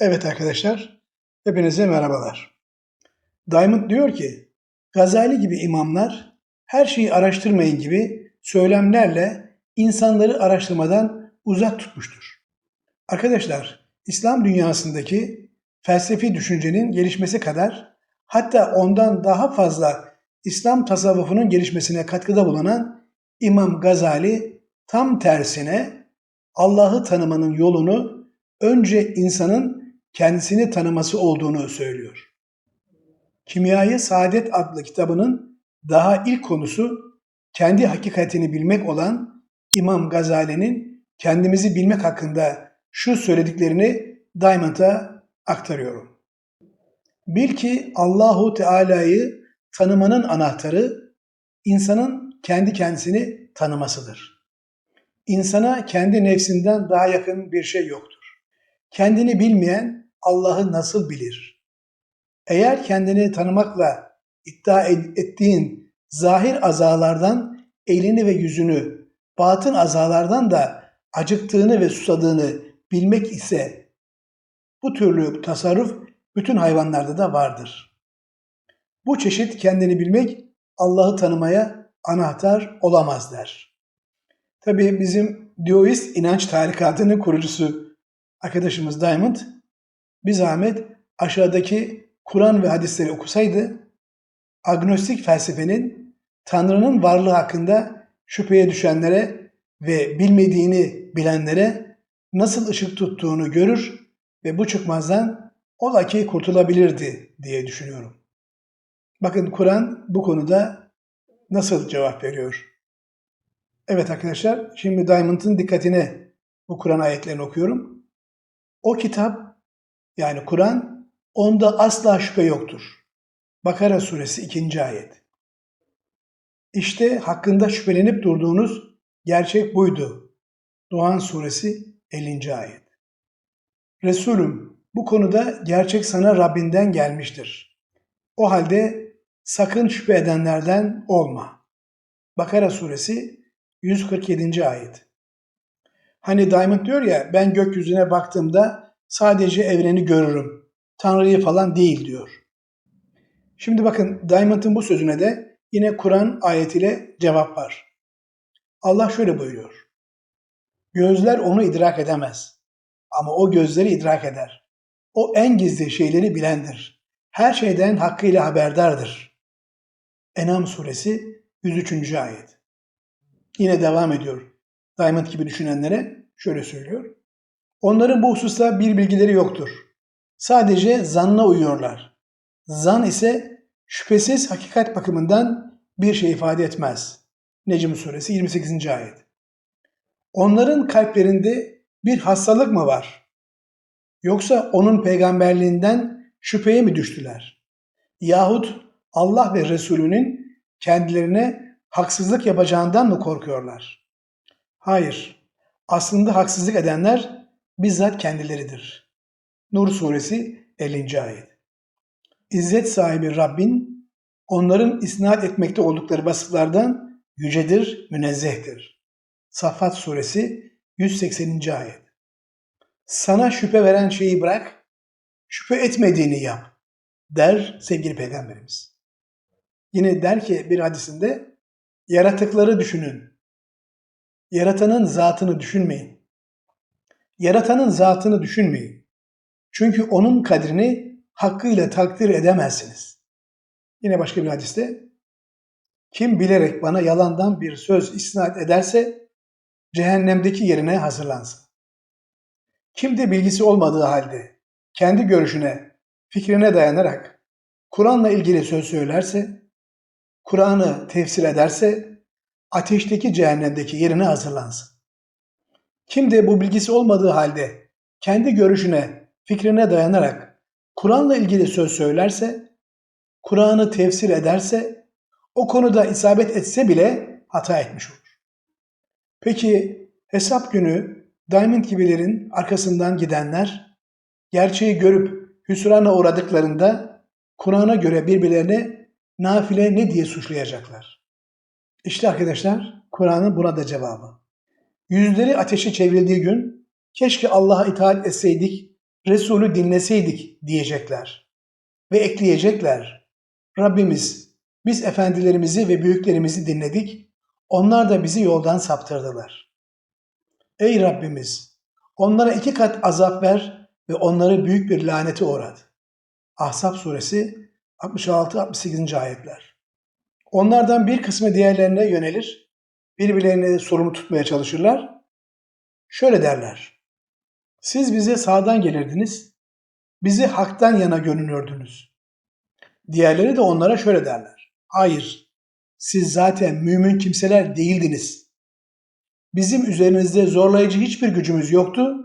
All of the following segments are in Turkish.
Evet arkadaşlar, hepinize merhabalar. Diamond diyor ki, Gazali gibi imamlar her şeyi araştırmayın gibi söylemlerle insanları araştırmadan uzak tutmuştur. Arkadaşlar, İslam dünyasındaki felsefi düşüncenin gelişmesi kadar hatta ondan daha fazla İslam tasavvufunun gelişmesine katkıda bulunan İmam Gazali tam tersine Allah'ı tanımanın yolunu önce insanın kendisini tanıması olduğunu söylüyor. Kimyayı Saadet adlı kitabının daha ilk konusu kendi hakikatini bilmek olan İmam Gazali'nin kendimizi bilmek hakkında şu söylediklerini Diamond'a aktarıyorum. Bil ki Allahu Teala'yı tanımanın anahtarı insanın kendi kendisini tanımasıdır. İnsana kendi nefsinden daha yakın bir şey yoktur. Kendini bilmeyen Allah'ı nasıl bilir? Eğer kendini tanımakla iddia ettiğin zahir azalardan elini ve yüzünü, batın azalardan da acıktığını ve susadığını bilmek ise bu türlü tasarruf bütün hayvanlarda da vardır. Bu çeşit kendini bilmek Allah'ı tanımaya anahtar olamaz der. Tabii bizim Dioist inanç tarikatının kurucusu arkadaşımız Diamond bir zahmet aşağıdaki Kur'an ve hadisleri okusaydı agnostik felsefenin Tanrı'nın varlığı hakkında şüpheye düşenlere ve bilmediğini bilenlere nasıl ışık tuttuğunu görür ve bu çıkmazdan ola ki kurtulabilirdi diye düşünüyorum. Bakın Kur'an bu konuda nasıl cevap veriyor? Evet arkadaşlar, şimdi Diamond'ın dikkatine bu Kur'an ayetlerini okuyorum. O kitap, yani Kur'an, onda asla şüphe yoktur. Bakara suresi 2. ayet. İşte hakkında şüphelenip durduğunuz gerçek buydu. Doğan suresi 50. ayet. Resulüm, bu konuda gerçek sana Rabbinden gelmiştir. O halde sakın şüphe edenlerden olma. Bakara suresi 147. ayet. Hani Diamond diyor ya ben gökyüzüne baktığımda sadece evreni görürüm. Tanrı'yı falan değil diyor. Şimdi bakın Diamond'ın bu sözüne de yine Kur'an ayetiyle cevap var. Allah şöyle buyuruyor. Gözler onu idrak edemez. Ama o gözleri idrak eder. O en gizli şeyleri bilendir. Her şeyden hakkıyla haberdardır. Enam suresi 103. ayet. Yine devam ediyor. Diamond gibi düşünenlere şöyle söylüyor. Onların bu hususta bir bilgileri yoktur. Sadece zanna uyuyorlar. Zan ise şüphesiz hakikat bakımından bir şey ifade etmez. Necm suresi 28. ayet. Onların kalplerinde bir hastalık mı var? Yoksa onun peygamberliğinden şüpheye mi düştüler? Yahut Allah ve Resulünün kendilerine haksızlık yapacağından mı korkuyorlar? Hayır. Aslında haksızlık edenler bizzat kendileridir. Nur suresi 50. ayet. İzzet sahibi Rabbin onların isnat etmekte oldukları vasıflardan yücedir, münezzehtir. Safat suresi 180. ayet. Sana şüphe veren şeyi bırak, şüphe etmediğini yap der sevgili peygamberimiz. Yine der ki bir hadisinde yaratıkları düşünün. Yaratanın zatını düşünmeyin. Yaratanın zatını düşünmeyin. Çünkü onun kadrini hakkıyla takdir edemezsiniz. Yine başka bir hadiste kim bilerek bana yalandan bir söz isnat ederse cehennemdeki yerine hazırlansın. Kim de bilgisi olmadığı halde kendi görüşüne, fikrine dayanarak Kur'an'la ilgili söz söylerse, Kur'an'ı tefsir ederse ateşteki cehennemdeki yerine hazırlansın. Kim de bu bilgisi olmadığı halde kendi görüşüne, fikrine dayanarak Kur'an'la ilgili söz söylerse, Kur'an'ı tefsir ederse, o konuda isabet etse bile hata etmiş olur. Peki hesap günü Diamond gibilerin arkasından gidenler, gerçeği görüp hüsrana uğradıklarında Kur'an'a göre birbirlerine nafile ne diye suçlayacaklar? İşte arkadaşlar Kur'an'ın buna da cevabı. Yüzleri ateşe çevrildiği gün keşke Allah'a itaat etseydik Resulü dinleseydik diyecekler. Ve ekleyecekler. Rabbimiz biz efendilerimizi ve büyüklerimizi dinledik. Onlar da bizi yoldan saptırdılar. Ey Rabbimiz onlara iki kat azap ver ve onları büyük bir lanete uğrat. Ahzab suresi 66-68. ayetler. Onlardan bir kısmı diğerlerine yönelir, birbirlerine sorumlu tutmaya çalışırlar. Şöyle derler, siz bize sağdan gelirdiniz, bizi haktan yana görünürdünüz. Diğerleri de onlara şöyle derler, hayır, siz zaten mümin kimseler değildiniz. Bizim üzerinizde zorlayıcı hiçbir gücümüz yoktu.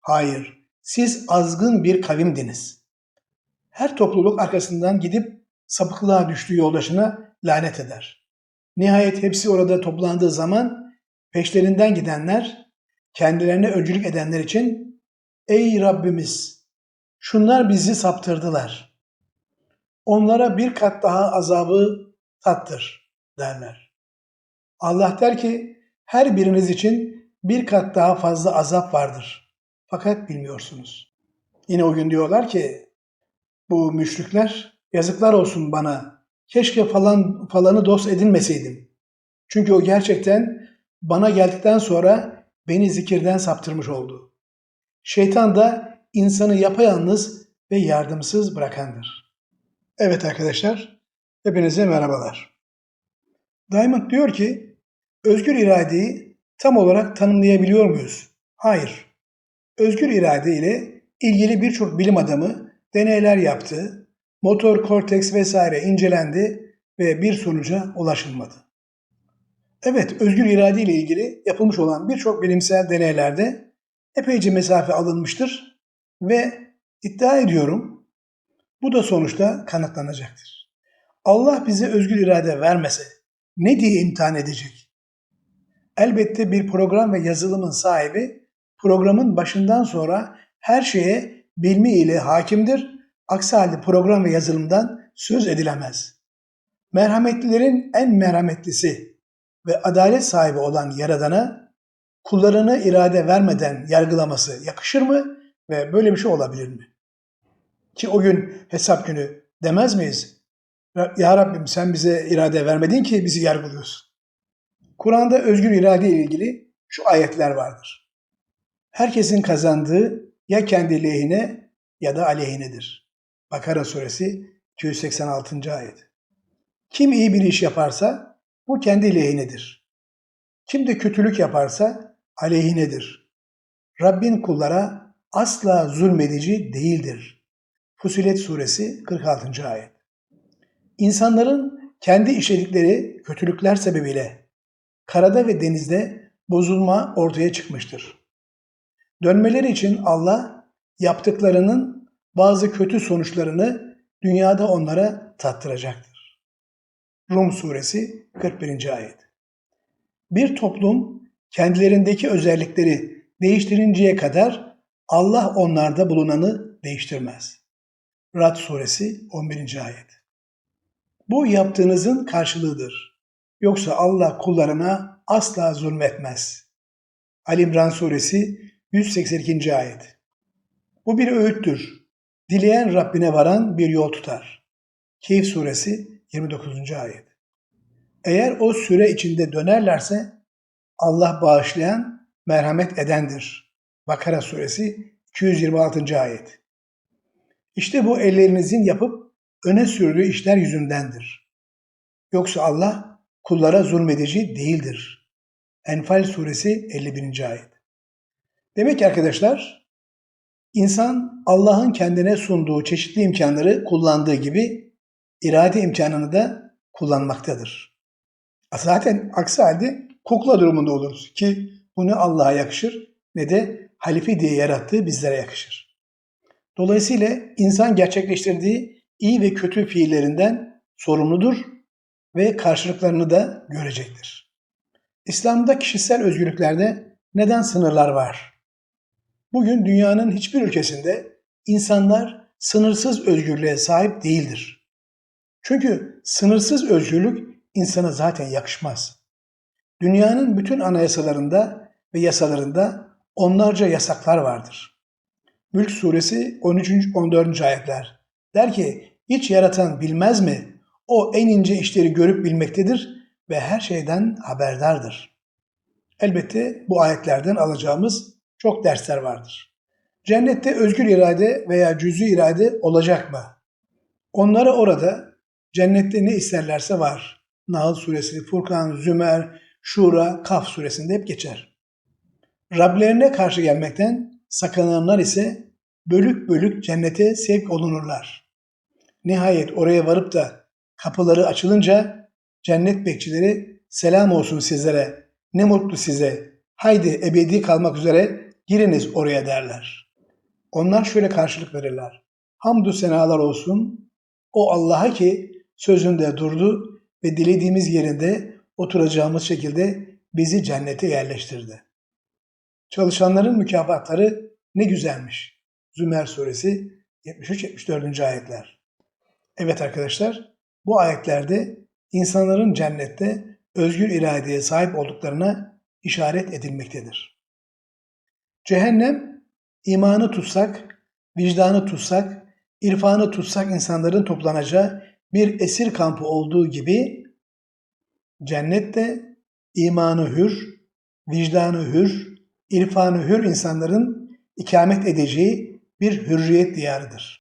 Hayır, siz azgın bir kavimdiniz. Her topluluk arkasından gidip sapıklığa düştüğü yoldaşına lanet eder. Nihayet hepsi orada toplandığı zaman peşlerinden gidenler, kendilerine öncülük edenler için Ey Rabbimiz! Şunlar bizi saptırdılar. Onlara bir kat daha azabı tattır derler. Allah der ki her biriniz için bir kat daha fazla azap vardır. Fakat bilmiyorsunuz. Yine o gün diyorlar ki bu müşrikler yazıklar olsun bana. Keşke falan falanı dost edinmeseydim. Çünkü o gerçekten bana geldikten sonra beni zikirden saptırmış oldu. Şeytan da insanı yapayalnız ve yardımsız bırakandır. Evet arkadaşlar, hepinize merhabalar. Diamond diyor ki, özgür iradeyi tam olarak tanımlayabiliyor muyuz? Hayır. Özgür irade ile ilgili birçok bilim adamı deneyler yaptı, motor korteks vesaire incelendi ve bir sonuca ulaşılmadı. Evet, özgür irade ile ilgili yapılmış olan birçok bilimsel deneylerde epeyce mesafe alınmıştır ve iddia ediyorum bu da sonuçta kanıtlanacaktır. Allah bize özgür irade vermese ne diye imtihan edecek? Elbette bir program ve yazılımın sahibi programın başından sonra her şeye bilmi ile hakimdir. Aksi halde program ve yazılımdan söz edilemez. Merhametlilerin en merhametlisi ve adalet sahibi olan Yaradan'a kullarına irade vermeden yargılaması yakışır mı ve böyle bir şey olabilir mi? Ki o gün hesap günü demez miyiz? Ya Rabbim sen bize irade vermedin ki bizi yargılıyorsun. Kur'an'da özgür irade ile ilgili şu ayetler vardır. Herkesin kazandığı ya kendi lehine ya da aleyhinedir. Bakara suresi 286. ayet. Kim iyi bir iş yaparsa bu kendi lehinedir. Kim de kötülük yaparsa aleyhinedir. Rabbin kullara asla zulmedici değildir. Fusilet suresi 46. ayet. İnsanların kendi işledikleri kötülükler sebebiyle karada ve denizde bozulma ortaya çıkmıştır. Dönmeleri için Allah yaptıklarının bazı kötü sonuçlarını dünyada onlara tattıracaktır. Rum suresi 41. ayet. Bir toplum kendilerindeki özellikleri değiştirinceye kadar Allah onlarda bulunanı değiştirmez. Rad suresi 11. ayet. Bu yaptığınızın karşılığıdır. Yoksa Allah kullarına asla zulmetmez. Ali İmran suresi 182. ayet. Bu bir öğüttür. Dileyen Rabbine varan bir yol tutar. Keyif suresi 29. ayet. Eğer o süre içinde dönerlerse Allah bağışlayan, merhamet edendir. Bakara suresi 226. ayet. İşte bu ellerinizin yapıp öne sürdüğü işler yüzündendir. Yoksa Allah kullara zulmedici değildir. Enfal suresi 51. ayet. Demek ki arkadaşlar insan Allah'ın kendine sunduğu çeşitli imkanları kullandığı gibi irade imkanını da kullanmaktadır. Zaten aksi halde kukla durumunda oluruz ki bu ne Allah'a yakışır ne de halife diye yarattığı bizlere yakışır. Dolayısıyla insan gerçekleştirdiği iyi ve kötü fiillerinden sorumludur ve karşılıklarını da görecektir. İslam'da kişisel özgürlüklerde neden sınırlar var? Bugün dünyanın hiçbir ülkesinde insanlar sınırsız özgürlüğe sahip değildir. Çünkü sınırsız özgürlük insana zaten yakışmaz. Dünyanın bütün anayasalarında ve yasalarında onlarca yasaklar vardır. Mülk suresi 13. 14. ayetler. Der ki hiç yaratan bilmez mi? O en ince işleri görüp bilmektedir ve her şeyden haberdardır. Elbette bu ayetlerden alacağımız çok dersler vardır. Cennette özgür irade veya cüz'i irade olacak mı? Onları orada cennette ne isterlerse var. Nahl suresi, Furkan, Zümer, Şura, Kaf suresinde hep geçer. Rablerine karşı gelmekten sakınanlar ise bölük bölük cennete sevk olunurlar. Nihayet oraya varıp da kapıları açılınca cennet bekçileri selam olsun sizlere, ne mutlu size, haydi ebedi kalmak üzere giriniz oraya derler. Onlar şöyle karşılık verirler. Hamdü senalar olsun o Allah'a ki sözünde durdu ve dilediğimiz yerinde oturacağımız şekilde bizi cennete yerleştirdi. Çalışanların mükafatları ne güzelmiş. Zümer suresi 73-74. ayetler. Evet arkadaşlar, bu ayetlerde insanların cennette özgür iradeye sahip olduklarına işaret edilmektedir. Cehennem, imanı tutsak, vicdanı tutsak, irfanı tutsak insanların toplanacağı bir esir kampı olduğu gibi cennette imanı hür, vicdanı hür, irfanı hür insanların ikamet edeceği bir hürriyet diyarıdır.